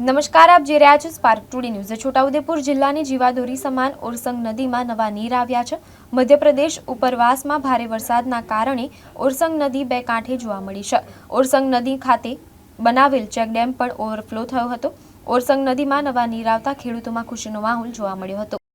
નમસ્કાર, આપ જે રહ્યા છો સ્પાર્ક ટુડે ન્યૂઝ છોટાઉદેપુર જિલ્લાની જીવાદોરી સમાન ઓરસંગ નદીમાં નવા નીર આવ્યા છે. મધ્યપ્રદેશ ઉપરવાસમાં ભારે વરસાદના કારણે ઓરસંગ નદી બે કાંઠે જોવા મળી છે. ઓરસંગ નદી ખાતે બનાવેલ ચેકડેમ પણ ઓવરફ્લો થયો હતો. ઓરસંગ નદીમાં નવા નીર આવતા ખેડૂતોમાં ખુશીનો માહોલ જોવા મળ્યો હતો.